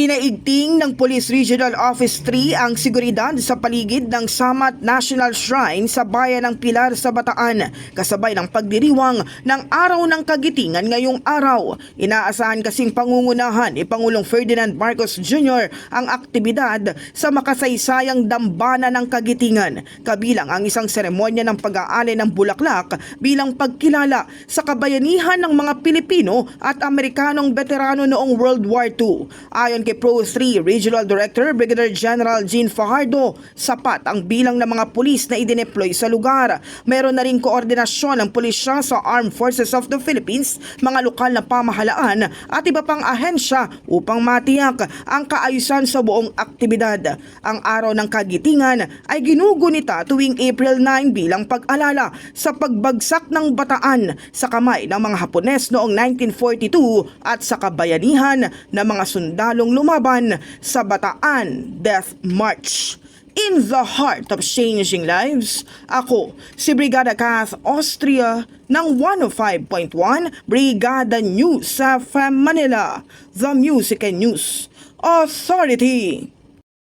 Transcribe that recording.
Pinaigting ng Police Regional Office 3 ang seguridad sa paligid ng Samat National Shrine sa bayan ng Pilar sa Bataan kasabay ng pagdiriwang ng Araw ng Kagitingan ngayong araw. Inaasahan kasing pangungunahan ni Pangulong Ferdinand Marcos Jr. ang aktibidad sa makasaysayang dambana ng Kagitingan kabilang ang isang seremonya ng pag-aali ng bulaklak bilang pagkilala sa kabayanihan ng mga Pilipino at Amerikanong veterano noong World War II. Ayon Pro 3 Regional Director Brigadier General Jean Fajardo, sapat ang bilang ng mga pulis na idineploy sa lugar. Meron na rin koordinasyon ng pulisya sa Armed Forces of the Philippines, mga lokal na pamahalaan at iba pang ahensya upang matiyak ang kaayusan sa buong aktibidad. Ang araw ng kagitingan ay ginugunita tuwing April 9 bilang pag-alala sa pagbagsak ng bataan sa kamay ng mga Hapones noong 1942 at sa kabayanihan ng mga sundalong lumaban sa Bataan Death March. In the heart of changing lives, ako si Brigada Kath Austria ng 105.1 Brigada News sa FM Manila, The Music and News Authority.